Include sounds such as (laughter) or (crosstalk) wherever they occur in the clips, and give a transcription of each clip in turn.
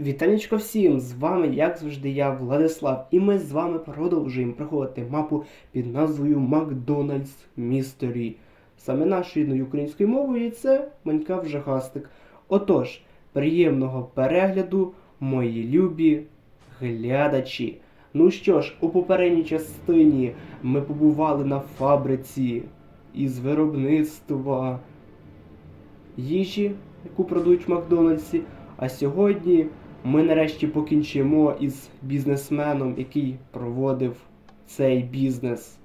Вітанечко всім! З вами, як завжди, я, Владислав, і ми з вами продовжуємо проходити мапу під назвою Макдональдс Mystery. Саме нашою українською мовою і це Манька Жахастик. Отож, приємного перегляду, мої любі глядачі. Ну що ж, у попередній частині ми побували на фабриці із виробництва їжі, яку продають в Макдональдсі. А сьогодні ми нарешті покінчимо із бізнесменом, який проводив цей бізнес.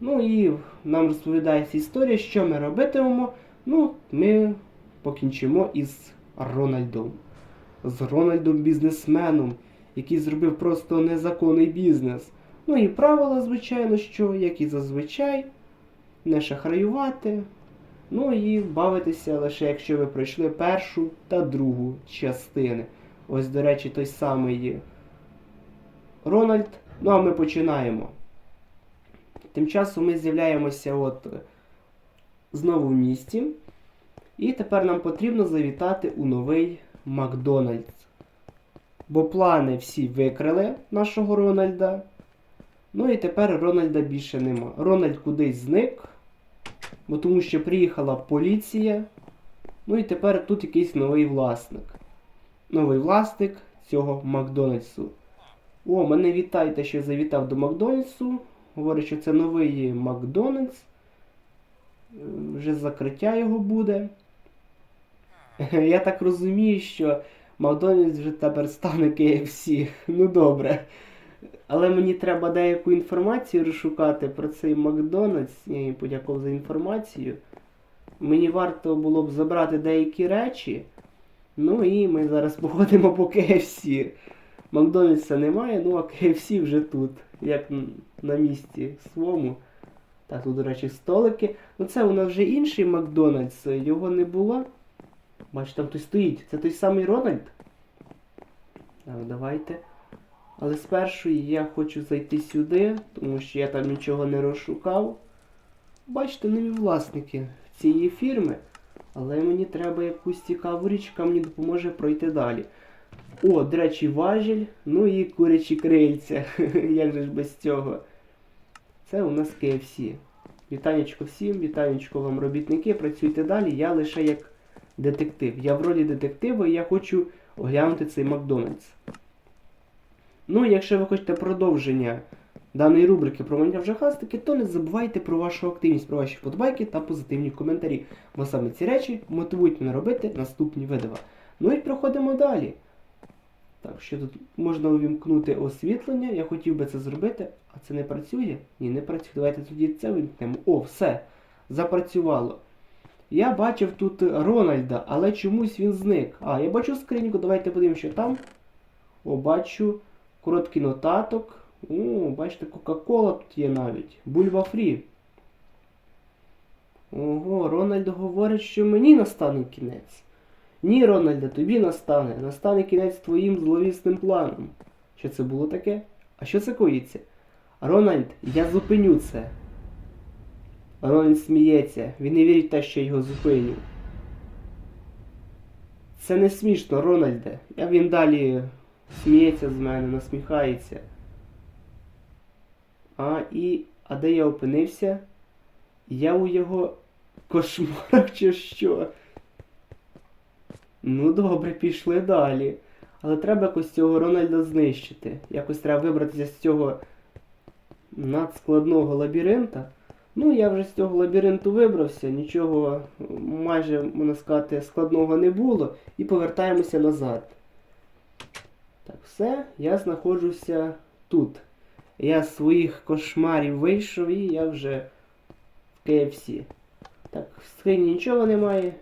Ну і нам розповідається історія, що ми робитимемо. Ну, ми покінчимо із Рональдом. З Рональдом бізнесменом, який зробив просто незаконний бізнес. Ну і правила, звичайно, що, як і зазвичай, не шахраювати. Ну і бавитися лише якщо ви пройшли першу та другу частини. Ось, до речі, той самий Рональд. Ну а ми починаємо. Тим часом ми з'являємося от знову в місті. І тепер нам потрібно завітати у новий Макдональдс. Бо плани всі викрили нашого Рональда. Ну і тепер Рональда більше нема. Рональд кудись зник. Бо тому що приїхала поліція. Ну і тепер тут якийсь новий власник. Новий власник цього Макдональдсу. О, мене вітайте, що завітав до Макдональдсу. Говорить, що це новий Макдональдс. Вже закриття його буде. (laughs) Я так розумію, що Макдональдс вже тепер стане KFC. Ну добре. Але мені треба деяку інформацію розшукати про цей Макдональдс. Я їм подякував за інформацію. Мені варто було б забрати деякі речі. Ну і ми зараз (laughs) походимо по KFC. Макдональдса немає, ну а KFC вже тут, як на місці своєму. Так, тут, до речі, столики. Ну це у нас вже інший Макдональдс, його не було. Бач, там хтось стоїть. Це той самий Рональд? Так, давайте. Але спершу я хочу зайти сюди, тому що я там нічого не розшукав. Бачите, нові власники цієї фірми. Але мені треба якусь цікаву річ, яка мені допоможе пройти далі. О, до речі, важіль, ну і курячі крильця. (laughs) Як же ж без цього? Це у нас KFC. Вітанечко всім, вітанечко вам, робітники, працюйте далі. Я лише як детектив. Я в ролі детектива і я хочу оглянути цей Макдональдс. Ну, якщо ви хочете продовження даної рубрики про мене жахастики, то не забувайте про вашу активність, про ваші вподобайки та позитивні коментарі. Бо саме ці речі мотивують мене робити наступні видива. Ну і проходимо далі. Так, що тут можна увімкнути освітлення. Я хотів би це зробити, а це не працює? Ні, не працює. Давайте тоді це вимкнемо. О, все. Запрацювало. Я бачив тут Рональда, але чомусь він зник. А, я бачу скриньку, давайте подивимося, що там. О, бачу. Короткий нотаток. О, бачите, Кока-Кола тут є навіть. Бульва Фрі. Ого, Рональд говорить, що мені настане кінець. Ні, Рональде, тобі настане. Настане кінець твоїм зловісним планом. Що це було таке? А що це коїться? Рональд, я зупиню це. Рональд сміється. Він не вірить те, що я його зупиню. Це не смішно, Рональде. А він далі сміється з мене, насміхається. А і. А де я опинився? Я у його кошмарах чи що? Ну добре, пішли далі. Але треба якось цього Рональда знищити. Якось треба вибратися з цього надскладного лабіринта. Ну, я вже з цього лабіринту вибрався, нічого майже, можна сказати, складного не було. І повертаємося назад. Так, все, я знаходжуся тут. Я з своїх кошмарів вийшов і я вже в KFC. Так, в скрині нічого немає.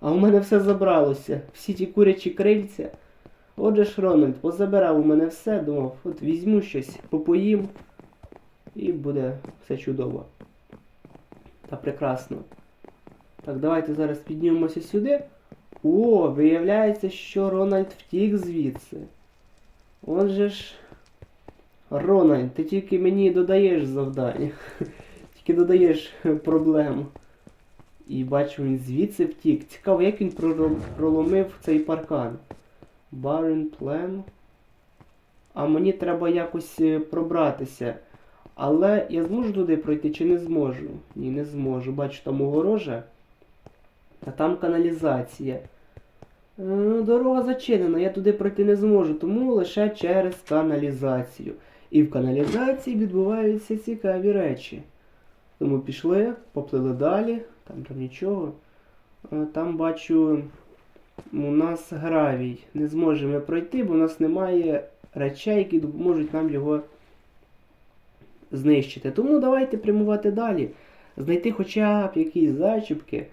А у мене все забралося. Всі ті курячі крильця. Отже ж, Рональд, позабирав у мене все, думав, от візьму щось, попоїм, і буде все чудово. Та прекрасно. Так, давайте зараз піднімемося сюди. О, виявляється, що Рональд втік звідси. Он же ж. Рональд, ти тільки мені додаєш завдання. Тільки додаєш проблему. І бачу, він звідси втік. Цікаво, як він проломив цей паркан. Barren Plan. А мені треба якось е, пробратися. Але я зможу туди пройти чи не зможу? Ні, не зможу. Бачу, там огорожа. А там каналізація. Е, Дорога зачинена, я туди пройти не зможу, тому лише через каналізацію. І в каналізації відбуваються цікаві речі. Тому пішли, поплили далі, там там нічого. Е, Там бачу, у нас гравій. Не зможемо пройти, бо у нас немає речей, які допоможуть нам його знищити. Тому давайте прямувати далі. Знайти хоча б якісь зачіпки.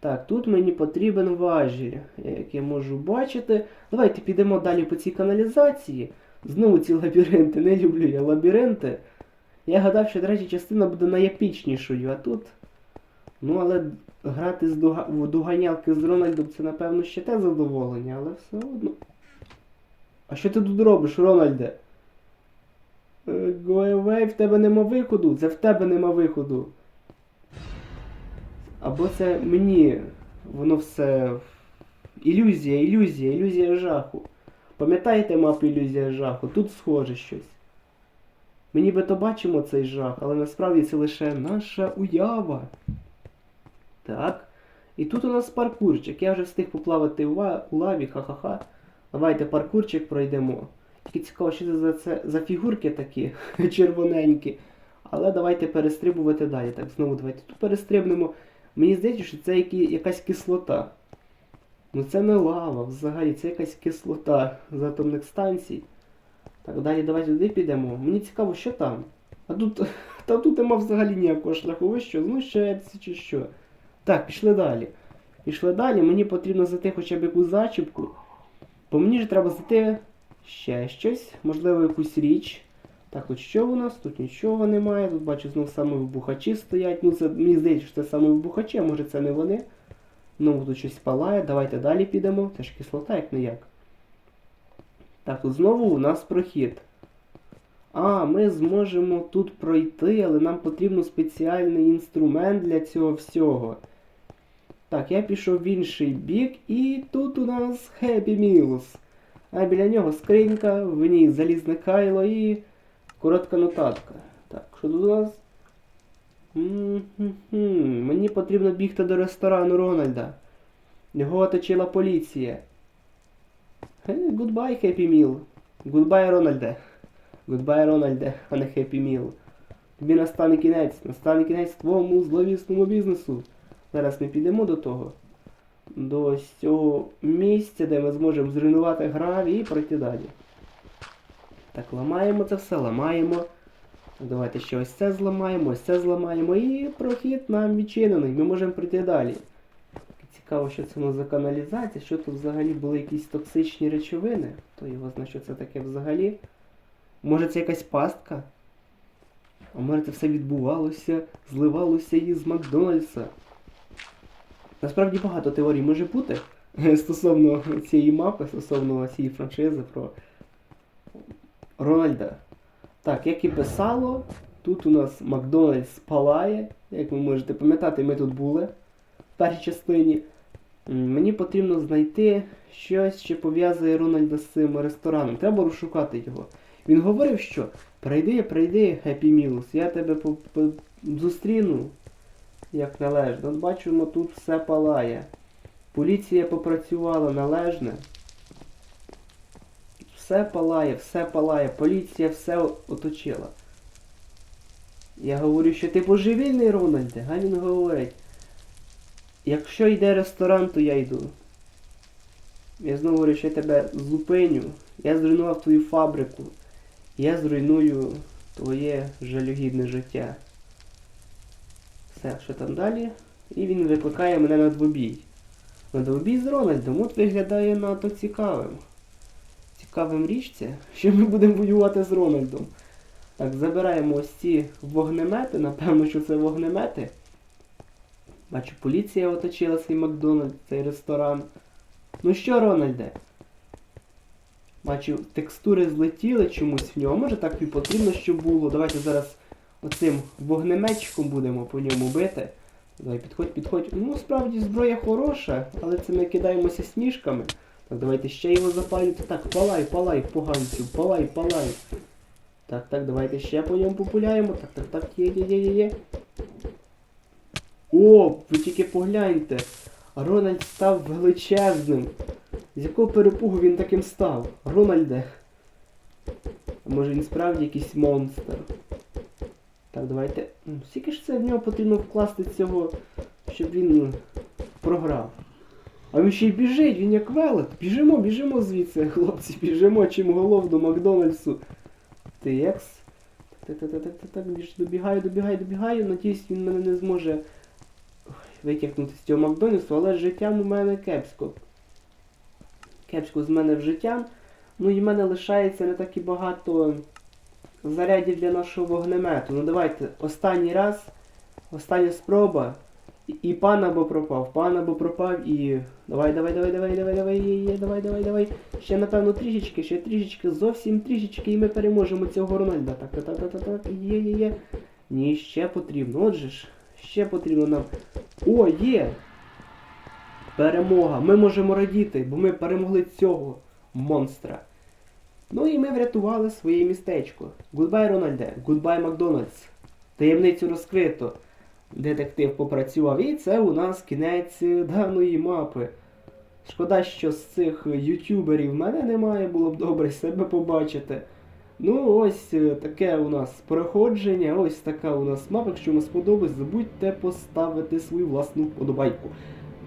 Так, тут мені потрібен важіль, як я можу бачити. Давайте підемо далі по цій каналізації. Знову ці лабіринти. Не люблю я лабіринти. Я гадав, що третя частина буде найепічнішою, а тут. Ну, але грати з дуга... в дуганялки з Рональдом це, напевно, ще те задоволення, але все одно. А що ти тут робиш, Рональде? Е, Go away, в тебе нема виходу. Це в тебе нема виходу. Або це мені воно все. Ілюзія, ілюзія, ілюзія жаху. Пам'ятаєте мапу ілюзія жаху? Тут схоже щось. Ми нібито бачимо цей жах, але насправді це лише наша уява. Так. І тут у нас паркурчик. Я вже встиг поплавати у лаві, ха-ха-ха. Давайте паркурчик пройдемо. Тільки цікаво, що це за, це за фігурки такі (laughs) червоненькі. Але давайте перестрибувати далі. Так, знову давайте тут перестрибнемо. Мені здається, що це якась кислота. Ну це не лава, взагалі, це якась кислота з атомних станцій. Так, далі давайте туди підемо. Мені цікаво, що там. А тут. (laughs) Та тут нема взагалі ніякого шляху. Ви що, знущається чи що? Так, пішли далі. Пішли далі, мені потрібно знайти хоча б якусь зачіпку. Бо мені ж треба знайти ще щось, можливо, якусь річ. Так, от що у нас? Тут нічого немає. Тут бачу знову саме вибухачі стоять. Ну, це мені здається, що це саме вибухачі, а може це не вони. Ну, тут щось палає. Давайте далі підемо. Це ж кислота, як не як. Так, тут знову у нас прохід. А, ми зможемо тут пройти, але нам потрібен спеціальний інструмент для цього всього. Так, я пішов в інший бік, і тут у нас Happy Meals. А біля нього скринька, в ній залізне кайло і коротка нотатка. Так, що тут у нас? М-м-м, Мені потрібно бігти до ресторану Рональда. Його оточила поліція. Goodbye, Happy Meal. Goodbye, Рональде. Goodbye, Рональде, а не Happy Meal. Тобі настане кінець, настане кінець твоєму зловісному бізнесу. Зараз ми підемо до того. До цього місця, де ми зможемо зруйнувати гравій і пройти далі. Так, ламаємо це все, ламаємо. Давайте ще ось це зламаємо, ось це зламаємо і прохід нам відчинений. Ми можемо пройти далі. Цікаво, що це у нас за каналізація, що тут взагалі були якісь токсичні речовини. Хто його знає, що це таке взагалі? Може це якась пастка? А може це все відбувалося, зливалося із Макдональдса. Насправді багато теорій може бути (laughs) стосовно цієї мапи, стосовно цієї франшизи про Рональда. Так, як і писало, тут у нас Макдональдс палає. Як ви можете пам'ятати, ми тут були в першій частині. Мені потрібно знайти щось, що пов'язує Рональда з цим рестораном. Треба розшукати його. Він говорив, що прийди, прийди, Happy Meals, я тебе зустріну як належно. От бачимо, тут все палає. Поліція попрацювала належне. Все палає, все палає, поліція все оточила. Я говорю, що ти божевільний, Рональде, а він говорить. Якщо йде ресторан, то я йду. Я знову говорю, що я тебе зупиню. Я зруйнував твою фабрику. Я зруйную твоє жалюгідне життя. Все, що там далі? І він викликає мене на двобій. На двобій з Рональдом. От виглядає надто цікавим. Цікавим річ це, що ми будемо воювати з Рональдом. Так, забираємо ось ці вогнемети, напевно, що це вогнемети. Бачу, поліція оточила цей Макдональдс, цей ресторан. Ну що, Рональде? Бачу, текстури злетіли чомусь в нього. Може так і потрібно, щоб було. Давайте зараз оцим вогнеметчиком будемо по ньому бити. Давай, підходь, підходь. Ну, справді зброя хороша, але це ми кидаємося сніжками. Так, давайте ще його запалювати. Так, палай, палай, поганцю, палай, палай. Так, так, давайте ще по ньому популяємо. Так, так, так, є, є, є, є, є. О, ви тільки погляньте. Рональд став величезним. З якого перепугу він таким став? Рональде. А може він справді якийсь монстр? Так, давайте. Скільки ж це в нього потрібно вкласти цього, щоб він програв? А він ще й біжить, він як велет. Біжимо, біжимо звідси, хлопці, біжимо чим голов до Макдональдсу. Текс. Так, так, так, так, так, так, добігаю, добігаю, добігаю. Надіюсь, він мене не зможе витягнути з цього Макдональдсу, але життям у мене кепсько. Кепсько з мене в життям. Ну і в мене лишається не так і багато зарядів для нашого вогнемету. Ну давайте, останній раз, остання спроба. І, пан або пропав, пан або пропав і. Давай, давай, давай, давай, давай, давай, є, є, давай, давай, давай. Ще напевно трішечки, ще трішечки, зовсім трішечки, і ми переможемо цього Рональда. Так, так, так, так, так, є, є, є. Ні, ще потрібно. Отже ж, ще потрібно нам. О, є! Перемога! Ми можемо радіти, бо ми перемогли цього монстра. Ну і ми врятували своє містечко. Гудбай, Рональде, гудбай, Макдональдс. Таємницю розкрито. Детектив попрацював. І це у нас кінець е, даної мапи. Шкода, що з цих ютюберів мене немає, було б добре себе побачити. Ну, ось е, таке у нас проходження, ось така у нас мапа. Якщо вам сподобалось, забудьте поставити свою власну вподобайку.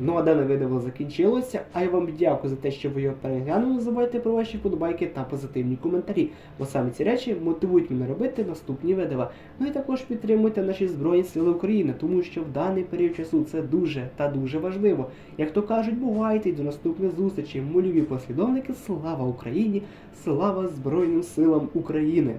Ну а дане відео закінчилося, а я вам дякую за те, що ви його переглянули. Не забувайте про ваші вподобайки та позитивні коментарі, бо саме ці речі мотивують мене робити наступні відео. Ну і також підтримуйте наші Збройні Сили України, тому що в даний період часу це дуже та дуже важливо. Як то кажуть, бувайте до наступних зустрічей. Любі послідовники, слава Україні, слава Збройним силам України!